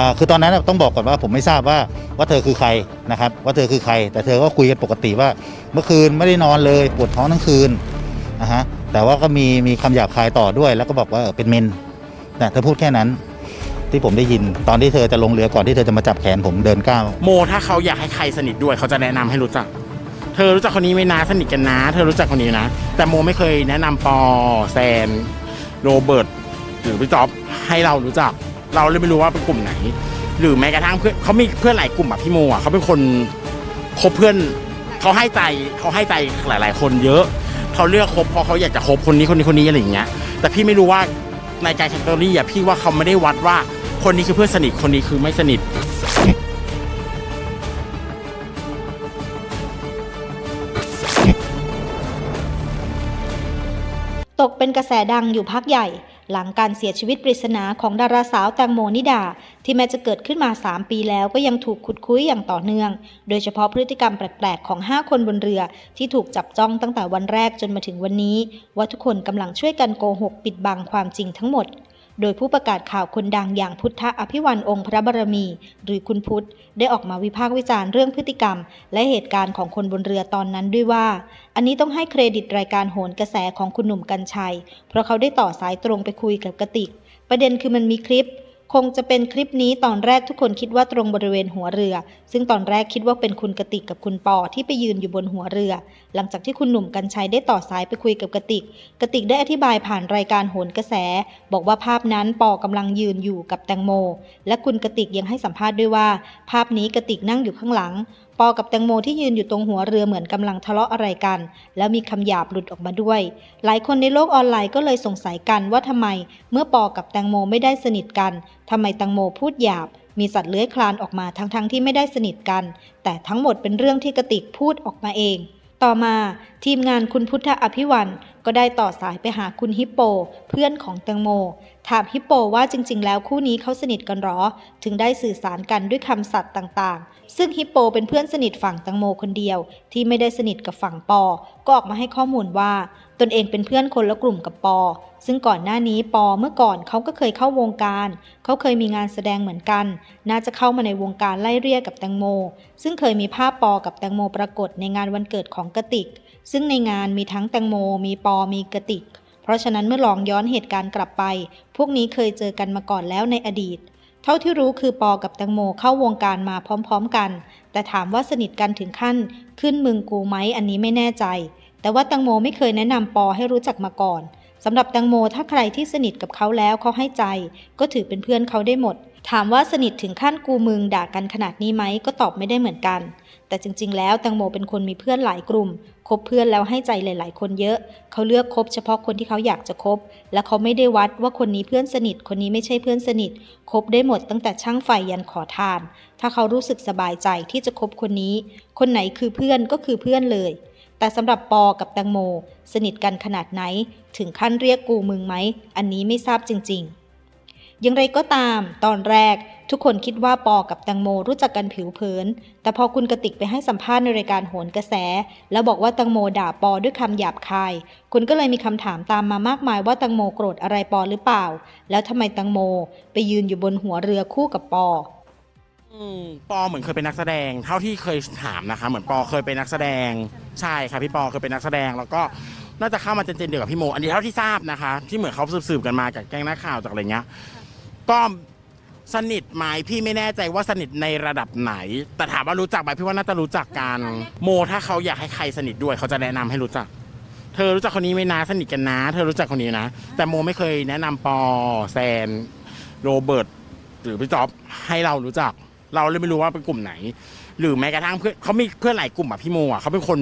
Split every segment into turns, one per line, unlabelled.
อ่าคือตอนนั้นต้องบอกก่อนว่าผมไม่ทราบว่าว่าเธอคือใครนะครับว่าเธอคือใคร แต่เธอก็คุยกันปกติว่า เมื่อคืนไม่ได้นอนเลยปวดท้องทั้งคืนนะฮะแต่ว่าก็มีมีคำหยาบคายต่อด้วย แล้วก็บอกว่าเป็นเมนนะเธอพูดแค่นั้น ที่ผมได้ยินตอนที่เธอจะลงเรือก่อนที่เธอจะมาจับแขนผมเดินก้าว
โมถ้าเขาอยากให้ใครสนิทด้วยเขาจะแนะนำให้รู้จัก เธอรู้จักคนนี้ไหมนะสนิทกันนะ เธอรู้จักคนนี้นะ แต่โมไม่เคยแนะนำปอแซนโรเบิร์ตหรือพี่จ๊อบให้เรารู้จัก เราเลยไม่รู้ว่าเป็นกลุ่มไหน หรือแม้กระทั่งเพื่อนเขามีเพื่อนหลายกลุ่มแบบพี่โมอะเขาเป็นคนคบเพื่อนเขาให้ใจเขาให้ใจหลาย ๆ คนเยอะเขาเลือกคบเพราะเขาอยากจะคบคนนี้คนนี้คนนี้อะไรอย่างเงี้ย แต่พี่ไม่รู้ว่าในการแคตตาล็อะพี่ว่าเขาไม่ได้วัดว่าคนนี้คือเพื่อนสนิทคนนี้คือไม่สนิท
ตกเป็นกระแสดังอยู่พักใหญ่ หลังการเสียชีวิตปริศนาของดาราสาวแตงโมนิดา ที่แม้จะเกิดขึ้นมา 3 ปีแล้วก็ยังถูกขุดคุ้ยอย่างต่อเนื่อง โดยเฉพาะพฤติกรรมแปลก ๆ ของ 5 คนบนเรือที่ถูกจับจ้องตั้งแต่วันแรกจนมาถึงวันนี้ ว่าทุกคนกำลังช่วยกันโกหกปิดบังความจริงทั้งหมด โดยผู้ประกาศข่าวคนดังอย่างพุทธอภิวันองค์พระบารมี หรือคุณพุทธ ได้ออกมาวิพากษ์วิจารณ์เรื่องพฤติกรรม และเหตุการณ์ของคนบนเรือตอนนั้นด้วยว่า อันนี้ต้องให้เครดิตรายการโหนกระแสของคุณหนุ่มกัญชัย เพราะเขาได้ต่อสายตรงไปคุยกับกติก ประเด็นคือมันมีคลิป คงจะเป็นคลิปนี้ตอนแรกทุกคนคิดว่าตรงบริเวณหัวเรือ ซึ่งตอนแรกคิดว่าเป็นคุณกติกกับคุณปอที่ไปยืนอยู่บนหัวเรือ หลังจากที่คุณหนุ่มกัญชัยได้ต่อสายไปคุยกับกติก กติกได้อธิบายผ่านรายการโหนกระแส บอกว่าภาพนั้นปอกำลังยืนอยู่กับแตงโม และคุณกติกยังให้สัมภาษณ์ด้วยว่า ภาพนี้กติกนั่งอยู่ข้างหลัง ปอกับแตงโมที่ยืนอยู่ตรงหัวเรือเหมือนกำลังทะเลาะอะไรกัน แล้วมีคำหยาบหลุดออกมาด้วย หลายคนในโลกออนไลน์ก็เลยสงสัยกันว่าทำไม เมื่อปอกับแตงโมไม่ได้สนิทกันทำไมแตงโมพูดหยาบ มีสัตว์เลื้อยคลานออกมาทั้งๆที่ไม่ได้สนิทกัน แต่ทั้งหมดเป็นเรื่องที่กติกพูดออกมาเอง ต่อมา ทีมงานคุณพุทธอภิวัน ก็ได้ต่อสายไปหาคุณฮิปโป เพื่อนของแตงโม ถามฮิปโปว่าจริง ๆ แล้วคู่นี้เขาสนิทกันหรอ ถึงได้สื่อสารกันด้วยคำสัตย์ต่างๆ ซึ่งฮิปโปเป็นเพื่อนสนิทฝั่งแตงโมคนเดียว ที่ไม่ได้สนิทกับฝั่งปอ ก็ออกมาให้ข้อมูลว่า ตนเองเป็นเพื่อนคนละกลุ่มกับปอ ซึ่งก่อนหน้านี้ปอเมื่อก่อนเขาก็เคยเข้าวงการ เขาเคยมีงานแสดงเหมือนกัน น่าจะเข้ามาในวงการไล่เรียกกับแตงโม ซึ่งเคยมีภาพปอกับแตงโมปรากฏในงานวันเกิดของกติก ซึ่งในงานมีทั้งแตงโม มีปอ มีกระติก เพราะฉะนั้นเมื่อลองย้อนเหตุการณ์กลับไป พวกนี้เคยเจอกันมาก่อนแล้วในอดีต เท่าที่รู้คือปอกับแตงโมเข้าวงการมาพร้อมๆกัน แต่ถามว่าสนิทกันถึงขั้น ขึ้นมึงกูไหมอันนี้ไม่แน่ใจ แต่ว่าแตงโมไม่เคยแนะนำปอให้รู้จักมาก่อนสำหรับแตงโมถ้าใครที่สนิทกับเขาแล้วเขาให้ใจ ก็ถือเป็นเพื่อนเขาได้หมด ถามว่าสนิทถึงขั้นกูมึงด่ากันขนาดนี้ไหมก็ตอบไม่ได้เหมือนกัน แต่จริง ๆ แล้วแตงโมเป็นคนมีเพื่อนหลายกลุ่ม คบเพื่อนแล้วให้ใจหลาย ๆ คนเยอะ เขาเลือกคบเฉพาะคนที่เขาอยากจะคบ และเขาไม่ได้วัดว่าคนนี้เพื่อนสนิท คนนี้ไม่ใช่เพื่อนสนิท คบได้หมดตั้งแต่ช่างไฟยันขอทาน ถ้าเขารู้สึกสบายใจที่จะคบคนนี้ คนไหนคือเพื่อนก็คือเพื่อนเลยแต่สำหรับปอกับแตงโม สนิทกันขนาดไหน ถึงขั้นเรียกกูมึงไหม อันนี้ไม่ทราบจริง ๆ อย่างไรก็ตาม ตอนแรกทุกคนคิดว่าปอกับแตงโมรู้จักกันผิวเผิน แต่พอคุณกติกไปให้สัมภาษณ์ในรายการโหนกระแส แล้วบอกว่าแตงโมด่าปอด้วยคำหยาบคาย คุณก็เลยมีคำถามตามมามากมายว่าแตงโมโกรธอะไรปอหรือเปล่า แล้วทำไมแตงโมไปยืนอยู่บนหัวเรือคู่กับปอ
อืมปอเหมือนเคยเป็นนักแสดง เท่าที่เคยถามนะคะ เหมือนปอเคยเป็นนักแสดงใช่ค่ะพี่ปอเคยเป็นนักแสดงแล้วก็น่าจะเข้ามาเจนๆเดียวกับพี่โม อันนี้เท่าที่ทราบนะคะ ที่เหมือนเขาสืบๆกันมาจากแก๊งนักข่าวจากอะไรเงี้ย ก็สนิทไหมพี่ไม่แน่ใจว่าสนิทในระดับไหน แต่ถามว่ารู้จักไหมพี่ว่าน่าจะรู้จักกัน โมถ้าเขาอยากให้ใครสนิทด้วยเขาจะแนะนำให้รู้จัก เธอรู้จักคนนี้ไหมนะสนิทกันนะ เธอรู้จักคนนี้นะ แต่โมไม่เคยแนะนำปอแซนโรเบิร์ตหรือพี่จ๊อบให้เรารู้จัก เราเลยไม่รู้ว่าเป็นกลุ่มไหน หรือแม้กระทั่งเพื่อนเขามีเพื่อนหลายกลุ่มแบบพี่โมอะเขาเป็นคน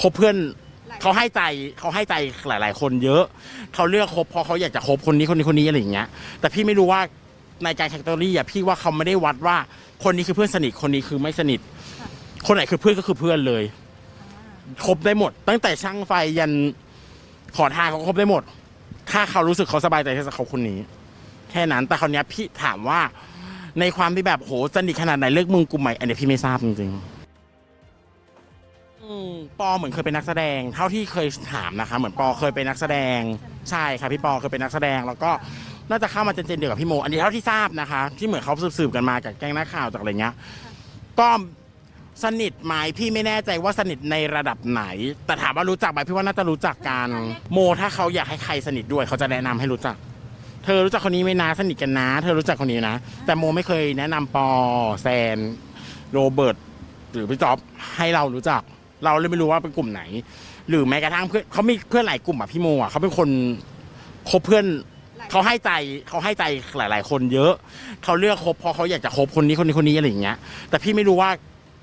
คบเพื่อน เขาให้ใจเขาให้ใจหลาย ๆ คนเยอะ เขาเลือกคบเพราะเขาอยากจะคบคนนี้คนนี้คนนี้อะไรอย่างเงี้ย แต่พี่ไม่รู้ว่าในการแคตตาล็อะพี่ว่าเขาไม่ได้วัดว่าคนนี้คือเพื่อนสนิทคนนี้คือไม่สนิท คนไหนคือเพื่อนก็คือเพื่อนเลยคบได้หมด ตั้งแต่ช่างไฟยันขอทานเขาก็คบได้หมด ถ้าเขารู้สึกเขาสบายใจที่จะเขาคนนี้ แค่นั้นแต่คราวเนี้ยพี่ถามว่าในความที่แบบโหสนิทขนาดไหนเลิกมึงกลุ่มใหม่อันเนี้ยพี่ไม่ทราบจริงๆ อืมปอเหมือนเคยเป็นนักแสดง เท่าที่เคยถามนะคะ เหมือนปอเคยเป็นนักแสดง ใช่ค่ะพี่ปอเคยเป็นนักแสดง แล้วก็น่าจะเข้ามาเจนๆเดียวกับพี่โม อันนี้เท่าที่ทราบนะคะ ที่เหมือนเขาสืบๆกันมาจากแก๊งนักข่าวจากอะไรเงี้ยก็สนิทไหมพี่ไม่แน่ใจว่าสนิทในระดับไหน แต่ถามว่ารู้จักไหมพี่ว่าน่าจะรู้จักกันโม ถ้าเขาอยากให้ใครสนิทด้วย เขาจะแนะนำให้รู้จัก เธอรู้จักคนนี้ไหมนะสนิทกันนะ เธอรู้จักคนนี้นะ แต่โมไม่เคยแนะนำปอแซน โรเบิร์ตหรือพี่จ๊อบให้เรารู้จัก เราเลยไม่รู้ว่าเป็นกลุ่มไหน หรือแม้กระทั่งเพื่อนเขามีเพื่อนหลายกลุ่มอะพี่โมอะเขาเป็นคนคบเพื่อนเขาให้ใจเขาให้ใจหลาย ๆ คนเยอะ เขาเลือกคบเพราะเขาอยากจะคบคนนี้คนนี้คนนี้อะไรอย่างเงี้ย แต่พี่ไม่รู้ว่า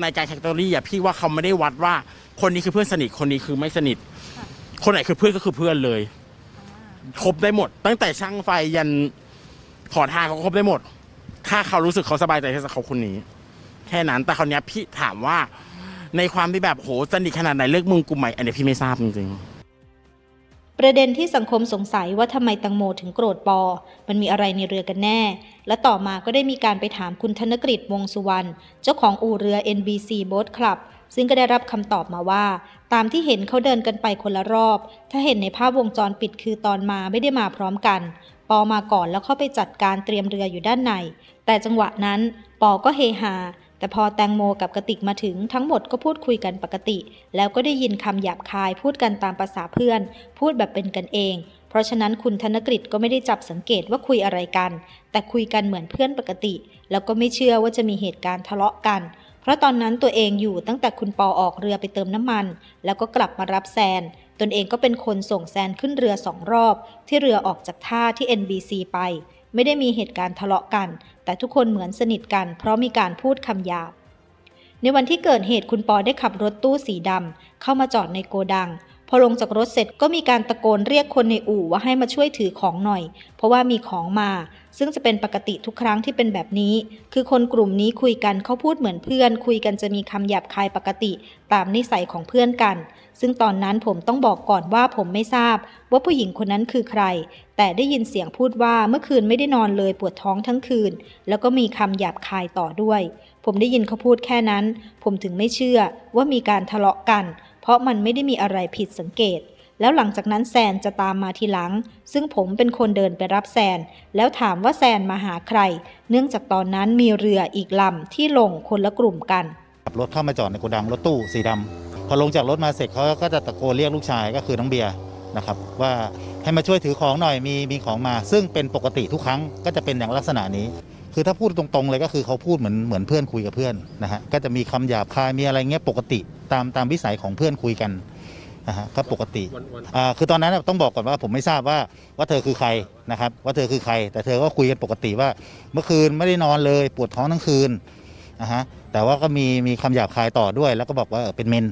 ในการแคตตอรี่อะพี่ว่าเขาไม่ได้วัดว่า คนนี้คือเพื่อนสนิทคนนี้คือไม่สนิท คนไหนคือเพื่อนก็คือเพื่อนเลยครบได้หมด ตั้งแต่ช่างไฟยันขอทานเขาครบได้หมด ถ้าเขารู้สึกเขาสบายใจที่จะเขาคนนี้ แค่นั้นแต่คราวเนี้ยพี่ถามว่า ในความที่แบบโหสนิทขนาดไหนเลือกมึงกลุ่มใหม่อันนี้พี่ไม่ทราบจริงๆ
ประเด็นที่สังคมสงสัยว่าทำไมตังโมถึงโกรธปอ มันมีอะไรในเรือกันแน่ และต่อมาก็ได้มีการไปถามคุณธนกฤษวงสุวรรณ เจ้าของอู่เรือ NBC Boat Club ซึ่งก็ได้รับคำตอบมาว่า ตามที่เห็นเขาเดินกันไปคนละรอบ ถ้าเห็นในภาพวงจรปิดคือตอนมาไม่ได้มาพร้อมกัน ปอมาก่อนแล้วเข้าไปจัดการเตรียมเรืออยู่ด้านใน แต่จังหวะนั้นปอก็เฮฮา แต่พอแตงโมกับกระติกมาถึงทั้งหมดก็พูดคุยกันปกติ แล้วก็ได้ยินคำหยาบคายพูดกันตามภาษาเพื่อน พูดแบบเป็นกันเอง เพราะฉะนั้นคุณธนกฤษก็ไม่ได้จับสังเกตว่าคุยอะไรกัน แต่คุยกันเหมือนเพื่อนปกติ แล้วก็ไม่เชื่อว่าจะมีเหตุการณ์ทะเลาะกัน เพราะตอนนั้นตัวเองอยู่ตั้งแต่คุณปอออกเรือไปเติมน้ำมัน แล้วก็กลับมารับแซนตนเองก็เป็นคนส่งแซนขึ้นเรือสองรอบ ที่เรือออกจากท่าที่ NBC ไป ไม่ได้มีเหตุการณ์ทะเลาะกัน แต่ทุกคนเหมือนสนิทกัน เพราะมีการพูดคำหยาบ ในวันที่เกิดเหตุคุณปอได้ขับรถตู้สีดำเข้ามาจอดในโกดัง อลงจากรถเสร็จก็มีการตะโกนเรียกคนในอู่ว่าให้มาช่วยถือของหน่อย เพราะว่ามีของมา ซึ่งจะเป็นปกติทุกครั้งที่เป็นแบบนี้ คือคนกลุ่มนี้คุยกันเขาพูดเหมือนเพื่อน คุยกันจะมีคำหยาบคายปกติ ตามนิสัยของเพื่อนกัน ซึ่งตอนนั้นผมต้องบอกก่อนว่าผมไม่ทราบ ว่าผู้หญิงคนนั้นคือใคร แต่ได้ยินเสียงพูดว่าเมื่อคืนไม่ได้นอนเลยปวดท้องทั้งคืน แล้วก็มีคำหยาบคายต่อด้วย ผมได้ยินเขาพูดแค่นั้น ผมถึงไม่เชื่อว่ามีการทะเลาะกัน เพราะมันไม่ได้มีอะไรผิดสังเกต แล้วหลังจากนั้นแซนจะตามมาทีหลัง ซึ่งผมเป็นคนเดินไปรับแซน แล้วถามว่าแซนมาหาใคร เนื่องจากตอนนั้นมีเรืออีกลำที่ลงคนละกลุ่มกัน
ขับรถเข้ามาจอดในโกดังรถตู้สีดำพอลงจากรถมาเสร็จเขาก็จะตะโกนเรียกลูกชายก็คือน้องเบียร์นะครับ ว่าให้มาช่วยถือของหน่อยมีมีของมา ซึ่งเป็นปกติทุกครั้งก็จะเป็นอย่างลักษณะนี้ คือถ้าพูดตรงๆเลยก็คือเขาพูดเหมือนเหมือนเพื่อนคุยกับเพื่อนนะฮะก็จะมีคำหยาบคายมีอะไรเงี้ยปกติตามตามวิสัยของเพื่อนคุยกันนะฮะก็ปกติอ่าคือตอนนั้นน่ะต้องบอกก่อนว่าผมไม่ทราบว่าว่าเธอคือใครนะครับ ว่าเธอคือใคร แต่เธอก็คุยกันปกติว่า เมื่อคืนไม่ได้นอนเลยปวดท้องทั้งคืนนะฮะแต่ว่าก็มีมีคำหยาบคายต่อด้วย แล้วก็บอกว่าเออเป็นเมน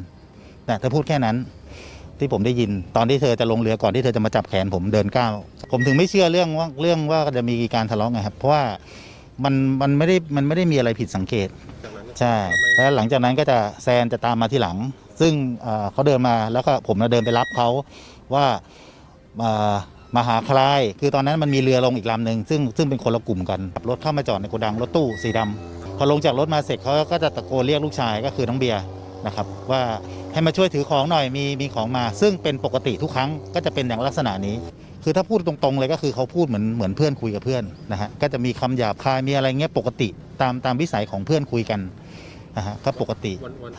แต่เธอพูดแค่นั้นที่ผมได้ยินตอนที่เธอจะลงเรือก่อนที่เธอจะมาจับแขนผมเดินก้าวผมถึงไม่เชื่อเรื่องว่าเรื่องว่าจะมีการทะเลาะไงครับเพราะว่า มันมันไม่ได้มันไม่ได้มีอะไรผิดสังเกตใช่ แล้วหลังจากนั้นก็จะแซนจะตามมาที่หลัง ซึ่งเอ่อเขาเดินมาแล้วก็ผมน่ะเดินไปรับเขาว่ามามาหาใครคือตอนนั้นมันมีเรือลงอีกลำหนึ่งซึ่งซึ่งเป็นคนละกลุ่มกันขับรถเข้ามาจอดในโกดังรถตู้สีดำพอลงจากรถมาเสร็จเขาก็จะตะโกนเรียกลูกชายก็คือน้องเบียร์นะครับว่า ให้มาช่วยถือของหน่อยมีมีของมา ซึ่งเป็นปกติทุกครั้งก็จะเป็นอย่างลักษณะนี้ คือถ้าพูดตรงๆเลยก็คือเขาพูดเหมือนเหมือนเพื่อนคุยกับเพื่อนนะฮะก็จะมีคำหยาบคายมีอะไรเงี้ยปกติตามตามวิสัยของเพื่อนคุยกันนะฮะก็ปกติ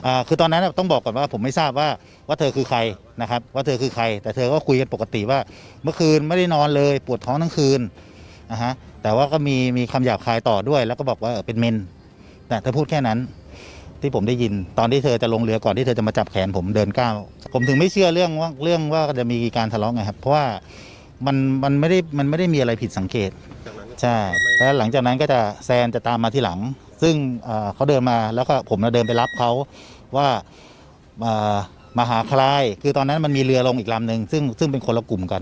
อ่าคือตอนนั้นน่ะต้องบอกก่อนว่าผมไม่ทราบว่าว่าเธอคือใครนะครับว่าเธอคือใคร แต่เธอก็คุยกันปกติว่า เมื่อคืนไม่ได้นอนเลยปวดท้องทั้งคืนนะฮะแต่ว่าก็มีมีคำหยาบคายต่อด้วย แล้วก็บอกว่าเออเป็นเมนแต่เธอพูดแค่นั้น ที่ผมได้ยิน ตอนที่เธอจะลงเรือก่อนที่เธอจะมาจับแขนผมเดินก้าวผมถึงไม่เชื่อเรื่องว่าเรื่องว่าจะมีการทะเลาะไงครับ เพราะว่ามันมันไม่ได้มันไม่ได้มีอะไรผิดสังเกตใช่แล้วหลังจากนั้นก็จะแซนจะตามมาที่หลัง ซึ่งเขาเดินมาแล้วก็ผมเดินไปรับเขาว่ามามาหาใครคือตอนนั้นมันมีเรือลงอีกลำหนึ่งซึ่งซึ่งเป็นคนละกลุ่มกัน